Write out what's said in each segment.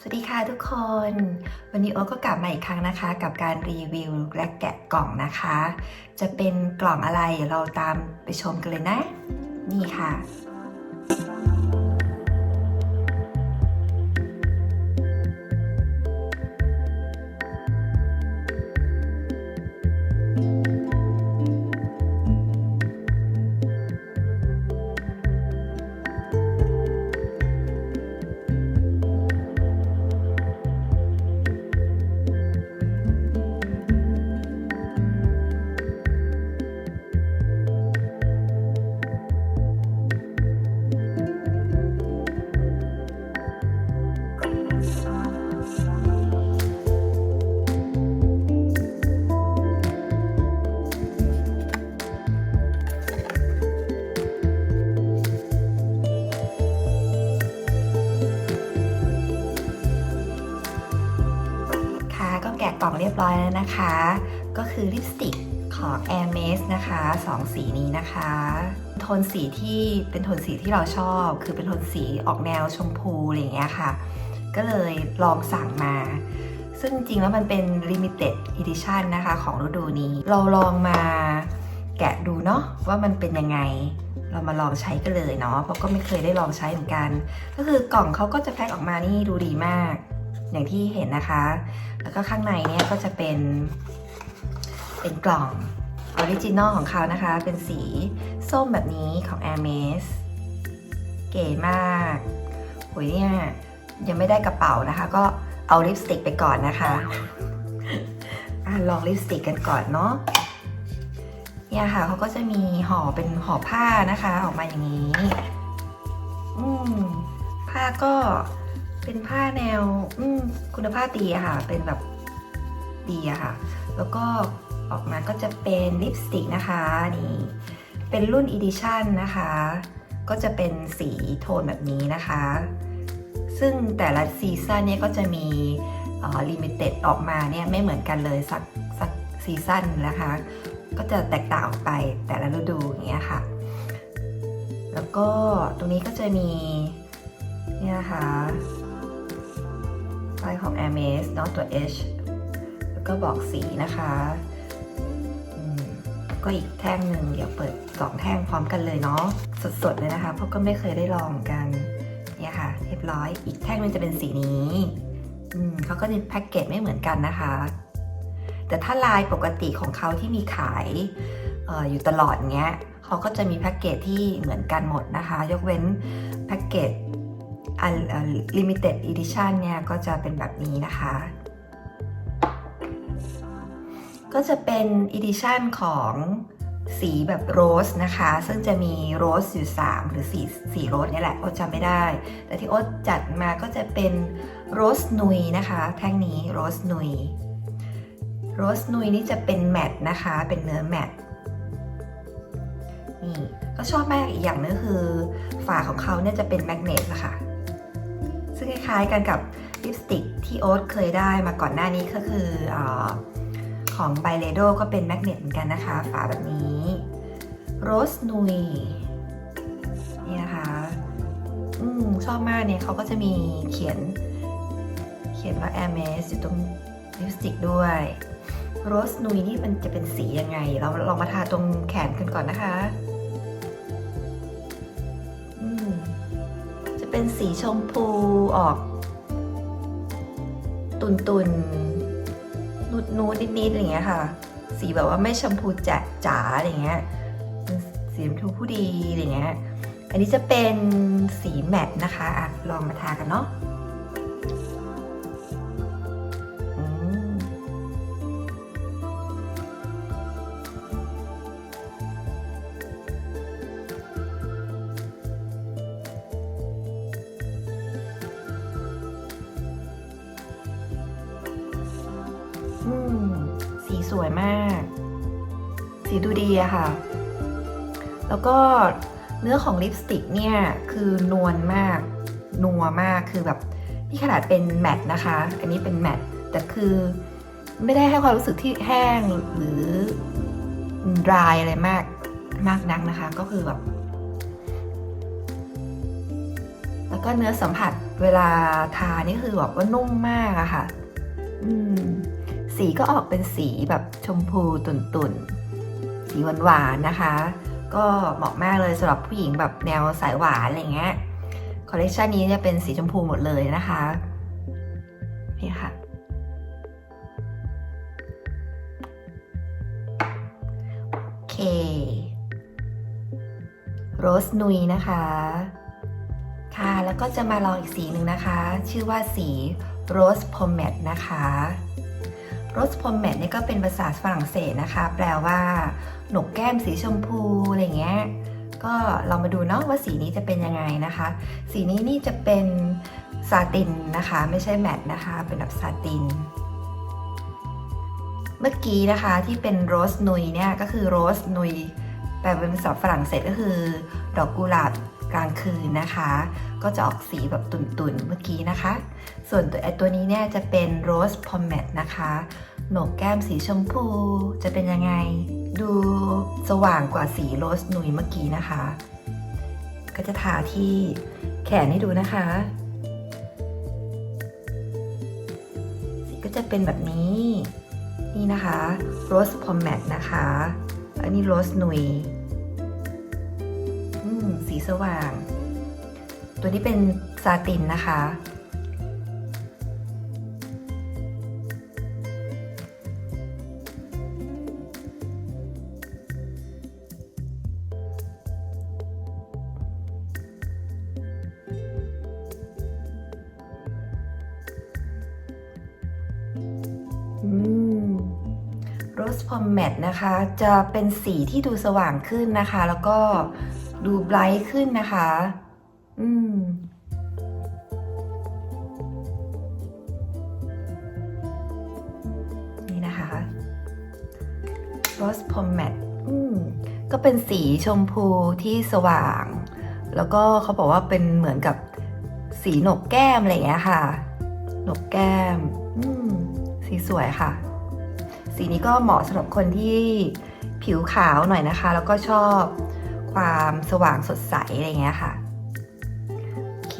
สวัสดีค่ะทุกคน วันนี้โอ๊ก็กลับมาอีกครั้งนะคะ กับการรีวิวและแกะกล่องนะคะ จะเป็นกล่องอะไรเดี๋ยวเราตามไปชมกันเลยนะ นี่ค่ะ ก็แกะกล่องเรียบร้อยแล้วนะคะ ก็คือลิปสติกของ Air m a z นะคะสองสีนี้นะคะ โทนสีที่เป็นโทนสีที่เราชอบ คือเป็นโทนสีออกแนวชมพูอะไรอย่างเงี้ยค่ะ ก็เลยลองสั่งมา ซึ่งจริงๆแล้วมันเป็น limited edition นะคะของฤดูนี้ เราลองมาแกะดูเนาะว่ามันเป็นยังไง เรามาลองใช้กันเลยเนาะเพราะก็ไม่เคยได้ลองใช้เหมือนกัน ก็คือกล่องเขาก็จะแพ็คออกมานี่ดูดีมาก อย่างที่เห็นนะคะ แล้วก็ข้างในเนี่ยก็จะเป็น เป็นกล่องออริจินอลของเขานะคะ เป็นสีส้มแบบนี้ของ a i r m e s เก๋มากโหยเนี่ยยังไม่ได้กระเป๋านะคะ ก็เอาลิปสติกไปก่อนนะคะอะลองลิปสติกกันก่อนเนาะเนี่ยค่ะเขาก็จะมีห่อเป็นห่อผ้านะคะ ออกมาอย่างนี้ อืมผ้าก็ เป็นผ้าแนวอคุณภาพดีอะค่ะ เป็นแบบดีอะค่ะ แล้วก็ออกมาก็จะเป็นลิปสติกนะคะนี่เป็นรุ่น Edition นะคะ ก็จะเป็นสีโทนแบบนี้นะคะ ซึ่งแต่ละซีซันเนี่ยก็จะมีลิมิเต็ดออกมาเนี่ยไม่เหมือนกันเลยสักสักซีซันนะคะ ก็จะแตกต่างออกไปแต่ละฤดูอย่างเงี้ยค่ะ แล้วก็ตรงนี้ก็จะมีเนี่ยนะคะ ป้ายของ a i r m e s เนาะตัว H แล้วก็บอกสีนะคะอืมก็อีกแท่งหนึ่งเดี๋ยวเปิดสองแท่งพร้อมกันเลยเนาะสดๆเลยนะคะ เพราะก็ไม่เคยได้ลองกันเนี่ยค่ะ เรียบร้อย อีกแท่งหนึงจะเป็นสีนี้อืมเขาก็จะแพ็กเกจไม่เหมือนกันนะคะ แต่ถ้าลายปกติของเขาที่มีขายอออยู่ตลอดเงี้ยเขาก็จะมีแพ็กเกจที่เหมือนกันหมดนะคะ ยกเว้นแพ็กเกจ อันลิมิเต็ดอีดิชันเนี่ยก็จะเป็นแบบนี้นะคะ ก็จะเป็นอีดิชันของสีแบบโรสนะคะ ซึ่งจะมีโรสอยู่ 3 หรือ4 4โรสนี่แหละโอ๊ตจำไม่ได้ แต่ที่โอ๊ตจัดมาก็จะเป็นโรสนุยนะคะ แท่งนี้โรสนุยโรสนุยนี่จะเป็นแมตต์นะคะ เป็นเนื้อแมตต์นี่ก็ชอบมากอีกอย่างนึงคือ ฝาของเขาเนี่ยจะเป็นแมกเนตนะคะซึ่งค ล้ายๆกันกับลิปสติกที่โอ๊ตเคยได้มาก่อนหน้านี้ก็คืออของไบเลโดก็เป็นแมกเนตเหมือนกันนะคะ ฝาแบบนี้โรสนุยนี่นะคะอืมชอบมากเนี่ยเขาก็จะมีเขียน เขียนว่า a i r m e s อยู่ตรงลิปสติกด้วยโรสนุยนี่มันจะเป็นสียังไง เราลองมาทาตรงแขนกันก่อนนะคะ เป็นสีชมพูออก ตุนตุนนูดนูดนิดนิดๆอย่างเงี้ยค่ะ สีแบบว่าไม่ชมพูจ๋าจ๋าอย่างเงี้ยสีชมพูผู้ดีอย่างเงี้ยอันนี้จะเป็นสีแมทนะคะลองมาทากันเนาะ สีสวยมาก สีดูดีอะค่ะ แล้วก็เนื้อของลิปสติกเนี่ย คือนวลมาก นัวมากคือแบบนี่ขนาดเป็นแมตต์นะคะ อันนี้เป็นแมตต์แต่คือไม่ได้ให้ความรู้สึกที่แห้งหรือดรายอะไรมากมากนักนะคะ ก็คือแบบแล้วก็เนื้อสัมผัสเวลาทานี่คือแบบว่านุ่มมากอะค่ะ อืม สีก็ออกเป็นสีแบบชมพูตุ่นๆ สีหวานๆนะคะ ก็เหมาะมากเลยสำหรับผู้หญิงแบบแนวสายหวานอะไรเงี้ย คอลเลคชันนี้จะเป็นสีชมพูหมดเลยนะคะ นี่ค่ะ โอเค โรสนุยนะคะ ค่ะ แล้วก็จะมาลองอีกสีหนึ่งนะคะ ชื่อว่าสีโรสพอมเมดนะคะ รสพอมเมดนี่ยก็เป็นภาษาฝรั่งเศสนะคะ แปลว่า หนกแก้มสีชมพูอะไรเงี้ยก็เรามาดูเนาะว่าสีนี้จะเป็นยังไงนะคะ สีนี้นี่จะเป็นซาตินนะคะ ไม่ใช่แมตนะคะ เป็นแบบซาติน เมื่อกี้นะคะที่เป็นโรสนุยเนี่ยก็คือโรสนุยแปลเป็นภาษาฝรั่งเศสก็คือ ดอกกุหลาบ ลางคืนนะคะ ก็จะออกสีแบบตุ่นๆเมื่อกี้นะคะ ส่วนตัวไอตัวนี้เนี่ยจะเป็นโรสพอมเมดนะคะโหนกแก้มสีชมพูจะเป็นยังไง ดูสว่างกว่าสีโรสนุยเมื่อกี้นะคะ ก็จะทาที่แขนให้ดูนะคะ สีก็จะเป็นแบบนี้ นี่นะคะโรสพอมเมดนะคะ อันนี้โรสนุย สว่าง ตัวนี้เป็นซาตินนะคะ อืม โรสพอมเมดนะคะ จะเป็นสีที่ดูสว่างขึ้นนะคะ แล้วก็ ดูไบรท์ขึ้นนะคะ อืม นี่นะคะโรสพอมเมดอืมก็เป็นสีชมพูที่สว่าง แล้วก็เขาบอกว่าเป็นเหมือนกับสีหนกแก้มอะไรอย่างเงี้ยค่ะ หนกแก้มอืมสีสวยค่ะ สีนี้ก็เหมาะสำหรับคนที่ผิวขาวหน่อยนะคะ แล้วก็ชอบ ความสว่างสดใสอะไรเงี้ยค่ะโอเค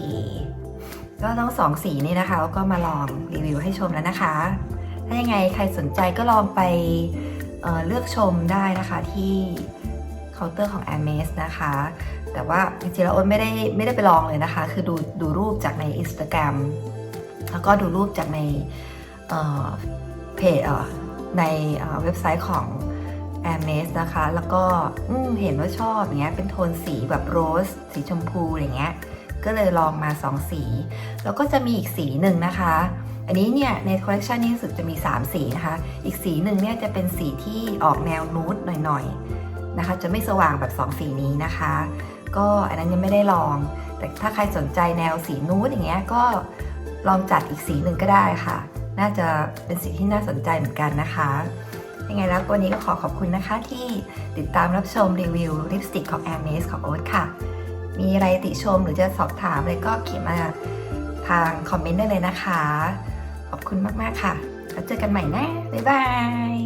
ก็ทั้งสองสีนี้นะคะก็มาลองรีวิวให้ชมแล้วนะคะ ถ้ายังไงใครสนใจก็ลองไปเเลือกชมได้นะคะที่เคาน์เตอร์ของ a m a z นะคะ แต่ว่าจริงๆแล้วอ๊ตไม่ได้ไม่ได้ไปลองเลยนะคะ คือดูดูรูปจากใน Instagram แล้วก็ดูรูปจากในเพจในเว็บไซต์ของ a m a z นะคะ แล้วก็เห็นว่าชอบอย่างเงี้ยเป็นโทนสีแบบโรส สีชมพูอะไรเงี้ยก็เลยลองมา 2 สี แล้วก็จะมีอีกสีหนึ่งนะคะ อันนี้เนี่ยในคอลเลคชันนี้รู้สึกจะมี 3 สีนะคะ อีกสีหนึ่งเนี่ยจะเป็นสีที่ออกแนวนูดหน่อยๆนะคะ จะไม่สว่างแบบ 2 สีนี้นะคะ ก็อันนั้นยังไม่ได้ลอง แต่ถ้าใครสนใจแนวสีนูดอย่างเงี้ยก็ลองจัดอีกสีหนึ่งก็ได้ค่ะ น่าจะเป็นสีที่น่าสนใจเหมือนกันนะคะ ยังไงแล้ววันนี้ก็ขอขอบคุณนะคะ ที่ติดตามรับชมรีวิวลิปสติกของ a m a z ของโอ๊ตค่ะ มีอะไรติชมหรือจะสอบถามอะไรก็เขียนมาทางคอมเมนต์ได้เลยนะคะ ขอบคุณมาก ๆ ค่ะ แล้วเจอกันใหม่นะ บ๊ายบาย